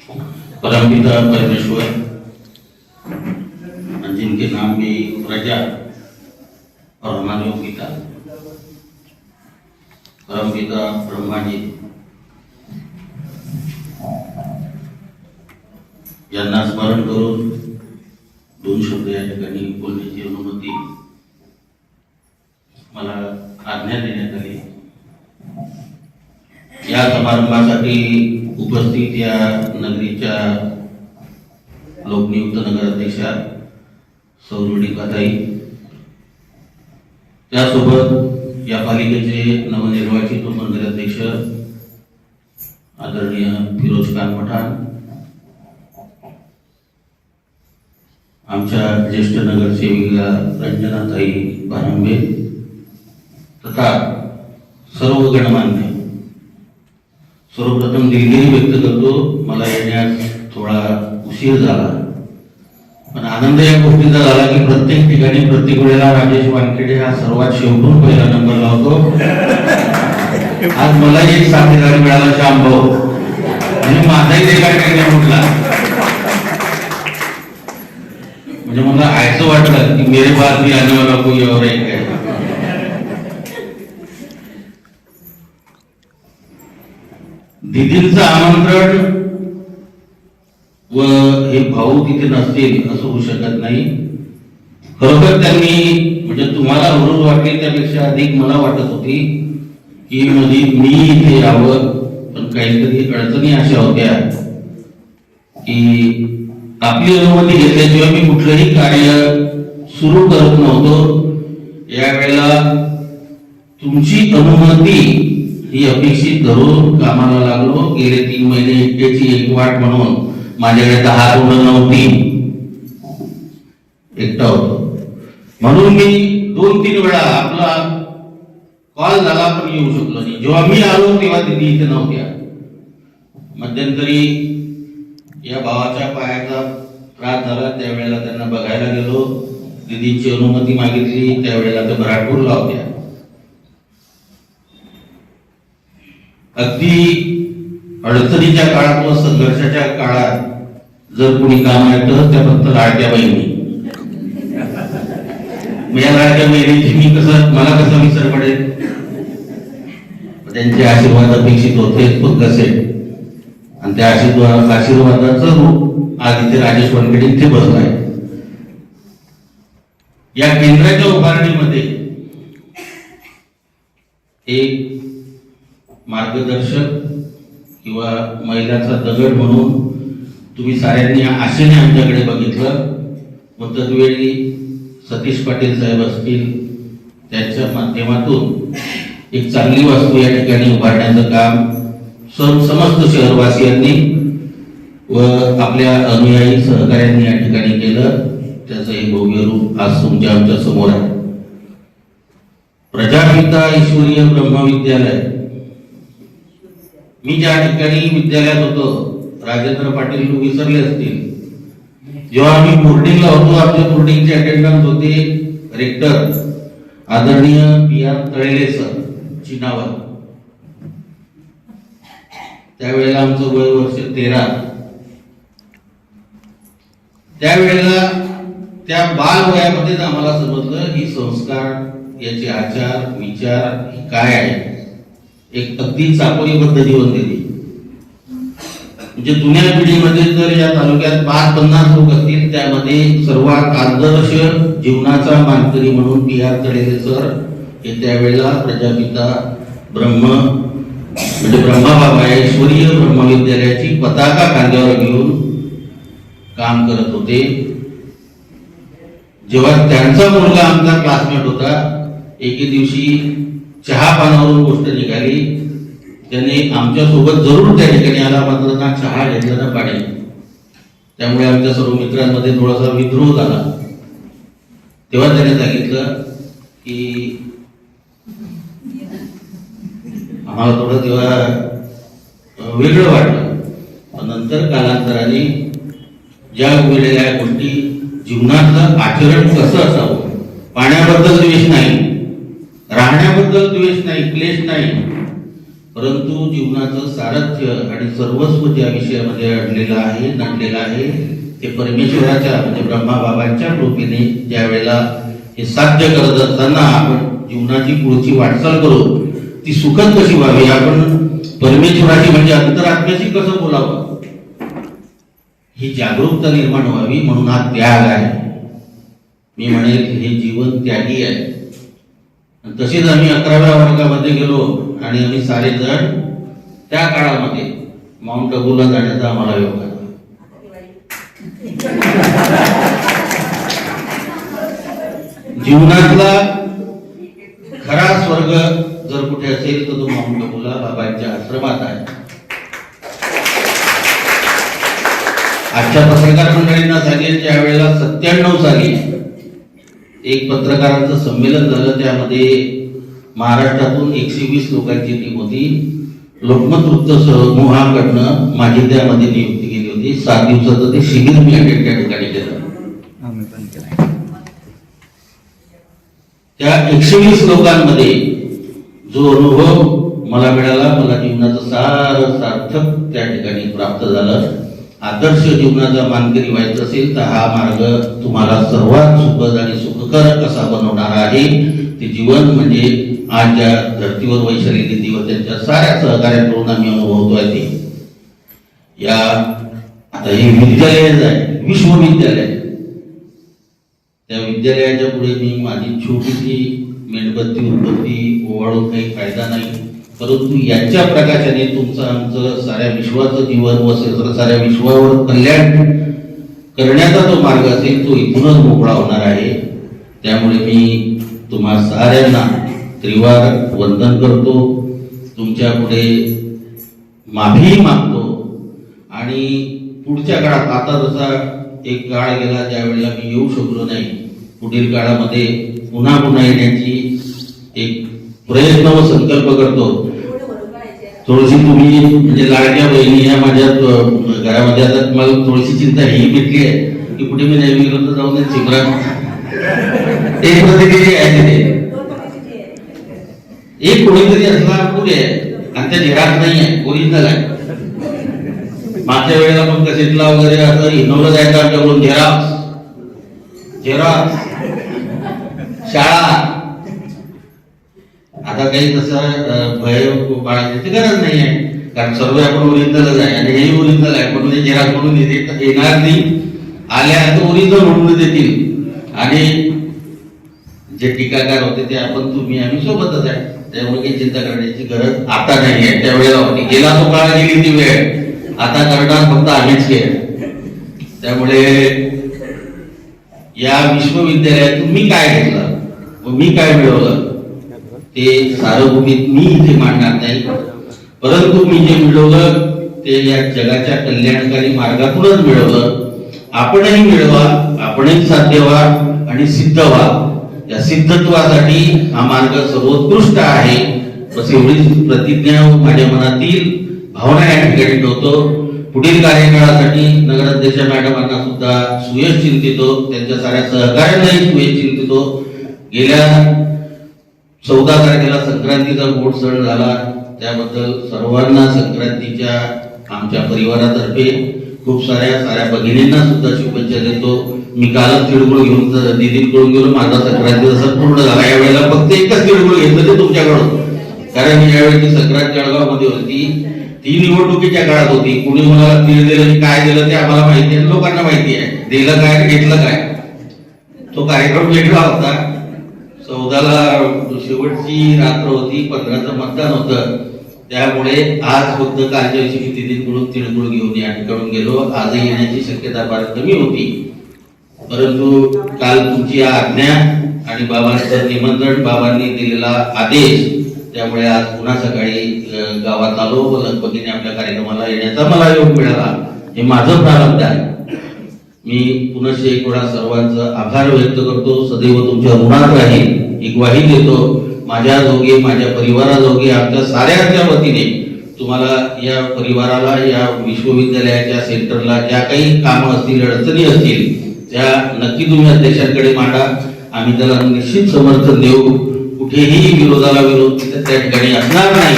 परमपिता परमेश्वर जिनके नाम में प्रजा और हमारे पिता परमपिता ब्रह्मा जी यांना स्मरण करून दोन शब्द या ठिकाणी बोलण्याची अनुमती मला आज्ञा देण्यात आली या समारंभासाठी उपस्थित या नगरीच्या लोकनियुक्त नगराध्यक्षा सौरुणिकाताई त्यासोबत या पालिकेचे नवनिर्वाचित उपनगराध्यक्ष आदरणीय फिरोज खान पठाण आमच्या ज्येष्ठ नगरसेविका रंजनाताई भानंबे तथा सर्व गणमान्य सर्वप्रथम दिलगिरी व्यक्त करतो. मला येण्यास थोडा उशीर झाला. पण आनंद या गोष्टीचा झाला की प्रत्येक ठिकाणी प्रत्येक वेळेला राजेश वानखेडे हा सर्वात शेवटून पहिला नंबर लावतो. आज मलाही एक साथीदार मिळाला श्याम भाऊ आणि माझाही एका ठिकाणी म्हटला म्हणजे मला आयचं वाटलं की मेरे बाद मी आने वाला कोई और है. दिदींचं आमंत्रण व हे भाऊ तिथे नसतील असं होऊ शकत नाही. खरोखर त्यांनी म्हणजे तुम्हाला हळूच वाटली त्यापेक्षा अधिक मला वाटत होती की म्हणजे मी इथे यावं पण काहीतरी अडचणी अशा होत्या की आपली अनुमती घेतल्याशिवाय मी कुठलंही कार्य सुरू करत नव्हतो. यावेळेला तुमची अनुमती ही अपेक्षित धरून कामाला लागलो. गेले तीन महिने एकट्याची एक वाट म्हणून माझ्याकडे दहा तोंड नव्हती. एकटा होतो. म्हणून मी दोन तीन वेळा आपला कॉल झाला पण येऊ शकलो नाही. जेव्हा मी आलो तेव्हा दिदी इथे नव्हत्या. मध्यंतरी या भावाच्या पायाचा त्रास झाला. त्यावेळेला त्यांना बघायला गेलो. दिदींची अनुमती मागितली. त्यावेळेला ते भराटपूरला होत्या अगदी अडचणीच्या काळात व संघर्षाच्या काळात जर कोणी काम ऐकलं त्या फक्त लाडक्या बहिणी. या लाडक्या बहिणीची मी कसं मला कसं विसर पडेल? त्यांचे आशीर्वाद अपेक्षित होते पण कसे? आणि त्या आशीर्वाद आशीर्वादाचं रूप आज इथे राजेश वानखेडे इथे आहे. या केंद्राच्या उभारणीमध्ये एक मार्गदर्शक किंवा महिलाचा दगड म्हणून तुम्ही साऱ्यांनी आशेने आमच्याकडे बघितलं. व तत्वेळी सतीश पाटील साहेब असतील त्यांच्या माध्यमातून एक चांगली वास्तू या ठिकाणी उभारण्याचं काम सर्व समस्त शहरवासियांनी व आपल्या अनुयायी सहकाऱ्यांनी या ठिकाणी केलं. त्याचं हे भव्य रूप आज तुमच्या आमच्यासमोर आहे. प्रजापिता ईश्वरीय ब्रह्मविद्यालय मी ज्या ठिकाणी विद्यालयात होतो राजेंद्र पाटील विसरले असतील. जेव्हा आम्ही बोर्डिंगला होतो आमच्या बोर्डिंगचे अटेंडन्स होते रेक्टर आदरणीय पी आर तळेले सर चिनावर. त्यावेळेला आमचं वय वर्ष तेरा. त्यावेळेला त्या बाल वयामध्येच आम्हाला समजलं ही संस्कार याचे आचार विचार काय आहे? एक अगदी चाकोरीबद्ध जीवन दिली म्हणजे जुन्या पिढीमध्ये जर या तालुक्यात पाच पन्नास लोक असतील त्यामध्ये सर्वात आदर्श जीवनाचा मानकरी म्हणून पी आर तळेले सर हे त्यावेळेला प्रजापिता ब्रह्म म्हणजे ब्रह्माबाबा या ईश्वरीय ब्रह्मविद्यालयाची पताका कांद्यावर घेऊन काम करत होते. जेव्हा त्यांचा मुलगा आमचा क्लासमेट होता एके दिवशी चहा पानावरून गोष्ट निघाली. त्याने आमच्यासोबत जरूर त्या ठिकाणी आला. मात्र ना चहा घेतला ना पाणी. त्यामुळे आमच्या सर्व मित्रांमध्ये थोडासा विद्रोह झाला. तेव्हा त्याने सांगितलं की आम्हाला थोडं तेव्हा वेगळं वाटलं. नंतर कालांतराने ज्या वेळेला गोष्टी जीवनातलं आचरण कसं असावं पाण्याबद्दल द्वेष नाही. राहण्याबद्दल द्वेष नाही क्लेश नाही. परंतु जीवनाचं सारथ्य आणि सर्वस्व ज्या विषयामध्ये अडलेलं आहे नटलेलं आहे ते परमेश्वराच्या म्हणजे ब्रह्माबाबांच्या कृपेने ज्या वेळेला हे साध्य करत असताना आपण जीवनाची पुढची वाटचाल करू ती सुखद कशी व्हावी? आपण परमेश्वराची म्हणजे अंतरात्म्याशी कसं बोलावं? ही जागरूकता निर्माण व्हावी म्हणून हा त्याग आहे. मी म्हणेल हे जीवन त्यागी आहे. तसेच आम्ही अकराव्या वर्गामध्ये गेलो आणि आम्ही सारे जण त्या काळामध्ये माउंट अबूला जाण्याचा आम्हाला योग आला जीवनातला खरा स्वर्ग जर कुठे असेल तर तो माउंट अबूला बाबांच्या आश्रमात आहे. आजच्या पत्रकार मंडळींना सांगेल ज्या वेळेला सत्त्याण्णव साली एक पत्रकारांचं संमेलन झालं त्यामध्ये महाराष्ट्रातून एकशे वीस लोकांची टीम होती. लोकमत वृत्त समूहाकडनं माझी त्यामध्ये नियुक्ती केली होती. सात दिवसाचं ते शिबिर मी अटेंड त्या ठिकाणी केलं. त्या एकशे वीस लोकांमध्ये जो अनुभव मला मिळाला मला जीवनाचं सारं सार्थक त्या ठिकाणी प्राप्त झालं. आदर्श जीवनाचा मानकरी व्हायचं असेल तर हा मार्ग तुम्हाला सर्वात सुखद आणि सुखकर कसा बनवणार आहे ते जीवन म्हणजे आज ज्या धर्तीवर वैशाली दिदी व त्यांच्या साऱ्या सहकार्याकडून आम्ही अनुभवतोय ते. या आता हे विद्यालय आहे विश्वविद्यालय. त्या विद्यालयाच्या पुढे मी माझी छोटीशी मेणबत्ती उत्पत्ती ओवाळून काही फायदा नाही. परंतु याच्या प्रकाशाने तुमचं आमचं साऱ्या विश्वाचं जीवन व साऱ्या विश्वावर कल्याण करण्याचा जो मार्ग असेल तो इथूनच मोकळा होणार आहे. त्यामुळे मी तुम्हा साऱ्यांना त्रिवार वंदन करतो. तुमच्यापुढे माफी मागतो. आणि पुढच्या काळात आता जसा एक काळ गेला ज्यावेळेला मी येऊ शकलो नाही पुढील काळामध्ये पुन्हा पुन्हा येण्याची एक प्रयत्न व संकल्प करतो. थोडीशी तुम्ही म्हणजे लाडक्या बहिणी या माझ्या घरामध्ये आता मला थोडीशी चिंता ही भेटली आहे की कुठे मी नाही गेलो तर जाऊन चिमरा एक प्रतिक्रिया आहे? तिथे एक कोणीतरी असला पुढे आहे. आणि त्या झेरात नाही आहे. ओरिजिनल आहे. मागच्या वेळेला पण कसेटला वगैरे असं हिनवलं जायचं आमच्याकडून झेरॉक्स झेरॉक्स शाळा. आता काही तसं भय बाळगण्याची गरज नाही आहे. कारण सर्व आपण ओरिजिनलच आहे. आणि हेही ओरिजिनल आहे. पण ते झेरॉक्स म्हणून येणार नाही. आल्या तर ओरिजिनल म्हणून देतील. आणि जे टीकाकार होते ते आपण तुम्ही आम्ही सोबतच आहे. त्यामुळे काही चिंता करण्याची गरज आता नाही आहे. त्यावेळेला होती गेला तो काळ गेली ती वेळ. आता करणार फक्त आम्हीच केलं त्यामुळे या विश्वविद्यालयातून मी काय घेतलं व मी काय मिळवलं ते सार्वभौमिक मी इथे मांडणार नाही. परंतु मी जे मिळवलं ते या जगाच्या कल्याणकारी मार्गातूनच मिळवलं. आपणही मिळवा आपणही साध्य व्हा आणि सिद्ध व्हा. या सिद्धत्वासाठी हा मार्ग सर्वोत्कृष्ट आहे. बस एवढीच प्रतिज्ञा माझ्या मनातील भावना या ठिकाणी ठेवतो. पुढील कार्यकाळासाठी नगराध्यक्ष मॅडमांना सुद्धा सुयश चिंतितो. त्यांच्या साऱ्या सहकार्यांनाही सुयश चिंतितो. गेल्या चौदा तारखेला संक्रांतीचा गोड सण झाला. त्याबद्दल सर्वांना संक्रांतीच्या आमच्या परिवारातर्फे खूप साऱ्या साऱ्या भगिनींना सुद्धा शुभेच्छा देतो. मी कालच तिळगुळ घेऊन ज- दीदीकडून गेलो. माझा संक्रांती जसा पूर्ण झाला. यावेळेला फक्त एकच तिळगुळ घेतलं ते तुमच्याकडून. कारण यावेळी संक्रांत जळगावमध्ये होती. ती निवडणुकीच्या काळात होती. कुणी मला तीळ दिलं आणि काय दिलं ते आम्हाला माहिती आहे लोकांना माहिती आहे. दिलं काय घेतलं काय? तो कार्यक्रम वेगळा होता. चौदाला शेवटची रात्र होती. पंधराचं मतदान होतं. त्यामुळे आज फक्त कालच्या दिवशी मी तिळगुळ घेऊन या ठिकाणून गेलो. आजही येण्याची शक्यता फार कमी होती. परंतु काल तुमची आज्ञा आणि बाबांचं निमंत्रण बाबांनी दिलेला आदेश त्यामुळे आज पुन्हा सकाळी गावात आलो व लगबगीने आपल्या कार्यक्रमाला येण्याचा मला योग मिळाला. हे माझं प्रारंभ आहे. मी पुनश्च एक वेळा सर्वांचं आभार व्यक्त करतो. सदैव तुमच्या ऋणात राहील एक ग्वाही देतो. माझ्या दोघे माझ्या परिवाराजोगे आमच्या साऱ्यांच्या वतीने तुम्हाला या परिवाराला या विश्वविद्यालयाच्या सेंटरला ज्या काही कामं असतील अडचणी असतील त्या नक्की तुम्ही अध्यक्षांकडे मांडा. आम्ही त्याला निश्चित समर्थन देऊ. कुठेही विरोधाला विरोध त्या ठिकाणी असणार नाही.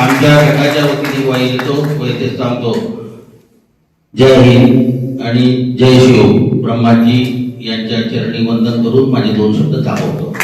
आमच्या गटाच्या वतीने ग्वाही देतो वैद्य थांबतो जय हिंद आणि जय शिव. ब्रह्माजी यांच्या चरणी वंदन करून माझे दोन शब्द थांबवतो.